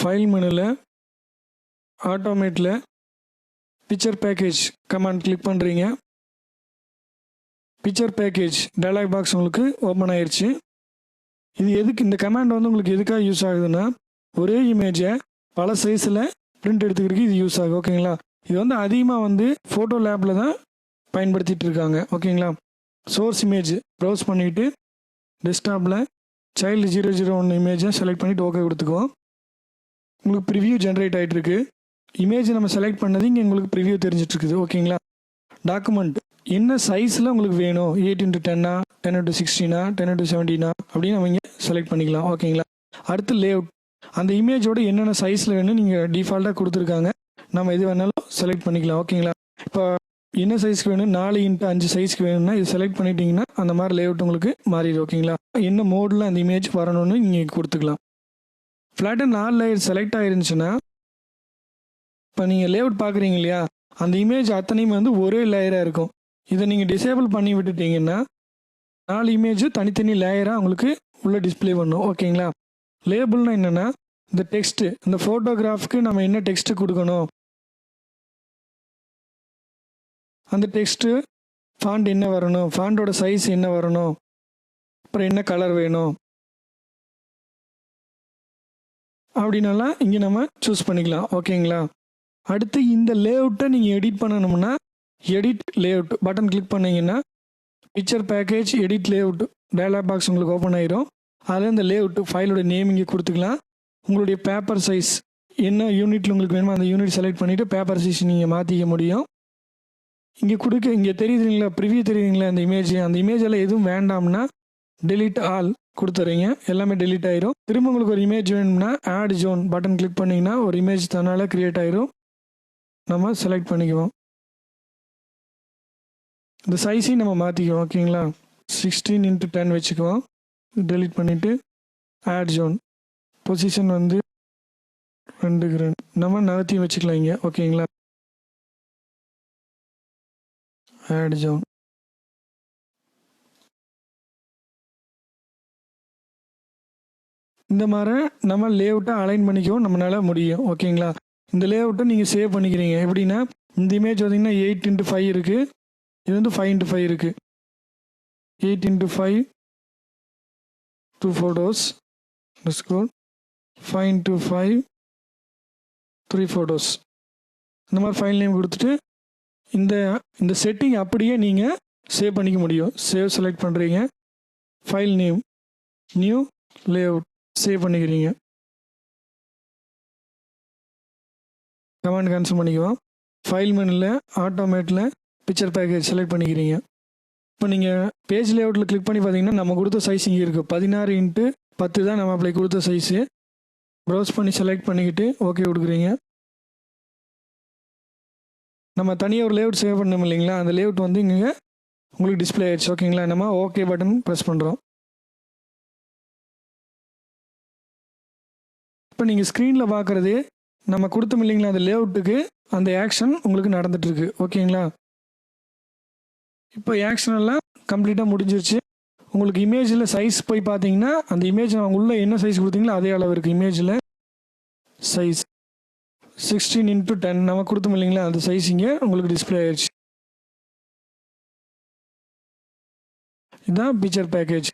File மெனுவில் ஆட்டோமேட்டில் picture package command click பண்ணுறீங்க பிக்சர் பேக்கேஜ் டயலாக் பாக்ஸ் உங்களுக்கு ஓப்பன் ஆயிடுச்சு இது எதுக்கு இந்த கமாண்ட் வந்து உங்களுக்கு எதுக்காக யூஸ் ஆகுதுன்னா ஒரே இமேஜை பல சைஸில் பிரிண்ட் எடுத்துக்கிறதுக்கு இது யூஸ் ஆகும் ஓகேங்களா இது வந்து அதிகமாக வந்து ஃபோட்டோ லேப்பில் தான் பயன்படுத்திகிட்டு இருக்காங்க ஓகேங்களா சோர்ஸ் இமேஜ் ப்ரௌஸ் பண்ணிவிட்டு டெஸ்க்டாப்பில் சைல்டு ஜீரோ ஜீரோ ஒன் இமேஜை செலக்ட் பண்ணிவிட்டு ஓகே கொடுத்துக்குவோம். உங்களுக்கு ப்ரிவியூ ஜென்ரேட் ஆகிட்டு இமேஜ் நம்ம செலக்ட் பண்ணது இங்கே உங்களுக்கு ப்ரிவியூ தெரிஞ்சிட்ருக்குது ஓகேங்களா? டாக்குமெண்ட் என்ன சைஸில் உங்களுக்கு வேணும்? எயிட் இன்ட்டு டென்னா டென் இன்ட்டு சிக்ஸ்டீனா டென் இன்ட்டு செவன்டீனா அப்படின்னு நம்ம இங்கே செலக்ட் பண்ணிக்கலாம். ஓகேங்களா? அடுத்து லேஅவுட் அந்த இமேஜோட என்னென்ன சைஸில் வேணும் நீங்கள் டிஃபால்ட்டாக கொடுத்துருக்காங்க. நம்ம எது வேணாலும் செலக்ட் பண்ணிக்கலாம். ஓகேங்களா? இப்போ என்ன சைஸ்க்கு வேணும்? நாலு இன்ட்டு அஞ்சு சைஸ்க்கு வேணும்னா இது செலக்ட் பண்ணிட்டீங்கன்னா அந்த மாதிரி லேஅவுட் உங்களுக்கு மாறிடும். ஓகேங்களா? என்ன மோடில் அந்த இமேஜ் வரணும்னு நீங்கள் கொடுத்துக்கலாம். ஃப்ளாட்டாக நாலு லேயர் செலக்ட் ஆயிருந்துச்சுன்னா இப்போ நீங்கள் லேஅவுட் பார்க்குறீங்க இல்லையா அந்த இமேஜ் அத்தனையும் வந்து ஒரே லேயராக இருக்கும். இதை நீங்கள் டிசேபிள் பண்ணி விட்டுட்டீங்கன்னா நாலு இமேஜ் தனித்தனி லேயராக உங்களுக்கு உள்ளே டிஸ்ப்ளே பண்ணும் ஓகேங்களா லேபிள்னா என்னென்னா இந்த டெக்ஸ்ட்டு இந்த ஃபோட்டோகிராஃப்க்கு நம்ம என்ன டெக்ஸ்ட்டு கொடுக்கணும்? அந்த டெக்ஸ்ட்டு ஃபாண்ட் என்ன வரணும்? ஃபாண்டோட சைஸ் என்ன வரணும்? அப்புறம் என்ன கலர் வேணும்? அப்படின்னலாம் இங்கே நம்ம சூஸ் பண்ணிக்கலாம். ஓகேங்களா? அடுத்து இந்த லேஅவுட்டை நீங்கள் எடிட் பண்ணணும்னா எடிட் லேஅவுட் பட்டன் கிளிக் பண்ணிங்கன்னா picture package edit layout dialog box உங்களுக்கு ஓப்பன் ஆயிரும். அதில் இந்த லேஅவுட் ஃபைலோட நேம் இங்கே கொடுத்துக்கலாம். உங்களுடைய பேப்பர் சைஸ் என்ன யூனிட்டில் உங்களுக்கு வேணுமோ அந்த யூனிட் செலக்ட் பண்ணிவிட்டு பேப்பர் சைஸ் நீங்கள் மாற்றிக்க முடியும். இங்கே கொடுக்க இங்கே தெரியுதுங்களா? ப்ரிவியூ தெரியுதுங்களா? அந்த இமேஜ் அந்த இமேஜ் எல்லாம் எதுவும் வேண்டாம்னா டெலிட் ஆல் கொடுத்துறீங்க. எல்லாமே டெலிட் ஆயிரும். திரும்ப உங்களுக்கு ஒரு இமேஜ் வேணும்னா ஆட் ஜோன் பட்டன் கிளிக் பண்ணிங்கன்னா ஒரு இமேஜ் தன்னால் கிரியேட் ஆயிரும். நம்ம செலக்ட் பண்ணிக்குவோம். இந்த சைஸையும் நம்ம மாற்றிக்குவோம் ஓகேங்களா சிக்ஸ்டீன் இன்ட்டு டென் வச்சுக்குவோம். டெலிட் பண்ணிவிட்டு ஆட் ஜோன் பொசிஷன் வந்து ரெண்டுக்கு ரெண்டு. நம்ம நகர்த்தியும் வச்சுக்கலாம் இங்கே ஓகேங்களா ஆட் ஜோன் இந்த மாதிரி நம்ம லேஅவுட்டை அலைன் பண்ணிக்கவும் நம்மளால முடியும் ஓகேங்களா? இந்த லேஅவுட்டை நீங்கள் சேவ் பண்ணிக்கிறீங்க. எப்படின்னா இந்த இமேஜ் பார்த்தீங்கன்னா எயிட் இன்ட்டு ஃபைவ் இருக்குது இது வந்து ஃபைவ் இன்ட்டு ஃபைவ் இருக்குது eight into five two photos score five into five three photos இந்த மாதிரி ஃபைல் நேம் கொடுத்துட்டு இந்த இந்த செட்டிங் அப்படியே நீங்கள் சேவ் பண்ணிக்க முடியும். சேவ் செலக்ட் பண்ணுறீங்க file name new layout save பண்ணிக்கிறீங்க. கமெண்ட் கேன்சல் பண்ணிக்குவோம் ஃபைல் மெனில் ஆட்டோமேட்டில் பிக்சர் பேக்கேஜ் செலக்ட் பண்ணிக்கிறீங்க. இப்போ நீங்கள் பேஜ் லேஅவுட்டில் கிளிக் பண்ணி பார்த்தீங்கன்னா நம்ம கொடுத்த சைஸ் இங்கே இருக்குது பதினாறு இன்ட்டு பத்து தான் நம்ம அப்படி கொடுத்த சைஸு ப்ரௌஸ் பண்ணி செலக்ட் பண்ணிக்கிட்டு ஓகே கொடுக்குறீங்க. நம்ம தனியாக ஒரு லேஅவுட் சேவ் பண்ணோம் இல்லைங்களா? அந்த லேஅவுட் வந்து இங்கே உங்களுக்கு டிஸ்ப்ளே ஆயிடுச்சு. ஓகேங்களா நம்ம ஓகே பட்டன் ப்ரெஸ் பண்ணுறோம் இப்போ நீங்கள் ஸ்க்ரீனில் பார்க்குறது நம்ம கொடுத்தோம் இல்லைங்களா அந்த லேஅவுட்டுக்கு அந்த ஆக்ஷன் உங்களுக்கு நடந்துகிட்ருக்கு ஓகேங்களா? இப்போ ஆக்ஷன் எல்லாம் கம்ப்ளீட்டாக முடிஞ்சிருச்சு. உங்களுக்கு இமேஜில் சைஸ் போய் பார்த்தீங்கன்னா அந்த இமேஜ் அவங்க உள்ளே என்ன சைஸ் கொடுத்தீங்களோ அதே அளவு இருக்குது இமேஜில் சைஸ் சிக்ஸ்டீன் இன்ட்டு டென் நம்ம கொடுத்தோம் இல்லைங்களா அந்த சைஸ் இங்கே உங்களுக்கு டிஸ்ப்ளே ஆயிடுச்சு இதுதான் பிக்சர் பேக்கேஜ்